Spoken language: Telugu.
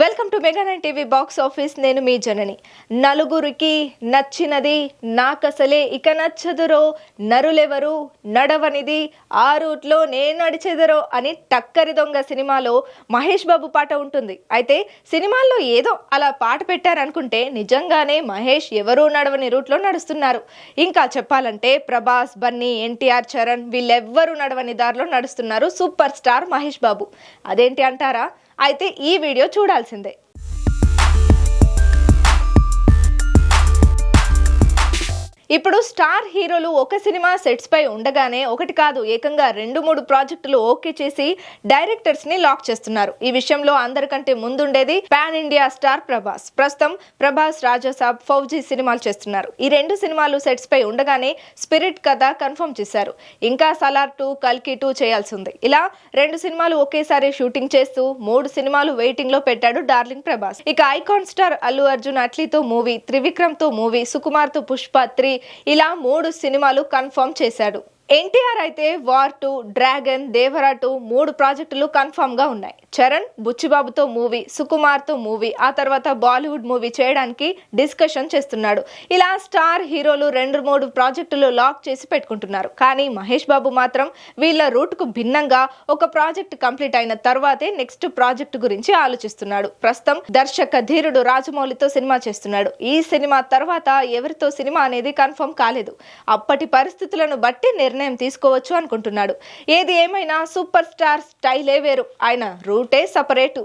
Welcome to mega nine TV box office. నేను మీ జనని. నలుగురికి నచ్చినది నాకసలే ఇక నచ్చదురో నరులెవరు నడవనిది ఆ రూట్లో నేను నడిచెదరో అని టక్కరి దొంగ సినిమాలో మహేష్ బాబు పాట ఉంటుంది. అయితే సినిమాల్లో ఏదో అలా పాట పెట్టారనుకుంటే నిజంగానే మహేష్ ఎవరూ నడవని రూట్లో నడుస్తున్నారు. ఇంకా చెప్పాలంటే ప్రభాస్ బన్నీ ఎన్టీఆర్ చరణ్ వీళ్ళెవ్వరూ నడవని దారిలో నడుస్తున్నారు సూపర్ స్టార్ మహేష్ బాబు. అదేంటి అంటారా? అయితే ఈ వీడియో చూడాల్సిందే. ఇప్పుడు స్టార్ హీరోలు ఒక సినిమా సెట్స్ పై ఉండగానే ఒకటి కాదు ఏకంగా రెండు మూడు ప్రాజెక్టులు ఓకే చేసి డైరెక్టర్స్ని లాక్ చేస్తున్నారు. ఈ విషయంలో అందరికంటే ముందుండేది పాన్ ఇండియా స్టార్ ప్రభాస్. ప్రస్తుతం ప్రభాస్ రాజాసాబ్ ఫౌజీ సినిమాలు చేస్తున్నారు. ఈ రెండు సినిమాలు సెట్స్ పై ఉండగానే స్పిరిట్ కథ కన్ఫర్మ్ చేశారు. ఇంకా సలార్ టూ కల్కి టూ చేయాల్సి ఉంది. ఇలా రెండు సినిమాలు ఒకేసారి షూటింగ్ చేస్తూ మూడు సినిమాలు వెయిటింగ్లో పెట్టాడు డార్లింగ్ ప్రభాస్. ఇక ఐకాన్ స్టార్ అల్లు అర్జున్ అట్లీతో మూవీ త్రివిక్రమ్తో మూవీ సుకుమార్తో పుష్ప త్రీ ఇలా మూడు సినిమాలు కన్ఫర్మ్ చేశాడు. ఎన్టీఆర్ అయితే war two dragon Devara two మూడు ప్రాజెక్టులు కన్ఫామ్గా ఉన్నాయి. చరణ్ బుచ్చిబాబుతో మూవీ సుకుమార్తో మూవీ ఆ తర్వాత బాలీవుడ్ మూవీ చేయడానికి డిస్కషన్ చేస్తున్నాడు. ఇలా స్టార్ హీరోలు రెండు మూడు ప్రాజెక్టులు లాక్ చేసి పెట్టుకుంటున్నారు. కానీ మహేష్ బాబు మాత్రం వీళ్ళ రూట్కు భిన్నంగా ఒక ప్రాజెక్ట్ కంప్లీట్ అయిన తర్వాతే నెక్స్ట్ ప్రాజెక్ట్ గురించి ఆలోచిస్తున్నాడు. ప్రస్తుతం దర్శక ధీరుడు రాజమౌళితో సినిమా చేస్తున్నాడు. ఈ సినిమా తర్వాత ఎవరితో సినిమా అనేది కన్ఫర్మ్ కాలేదు. అప్పటి పరిస్థితులను బట్టి నిర్ణయం నిర్ణయం తీసుకోవచ్చు అనుకుంటున్నాడు. ఏది ఏమైనా సూపర్ స్టార్ స్టైలే వేరు. ఆయన రూటే సపరేటు.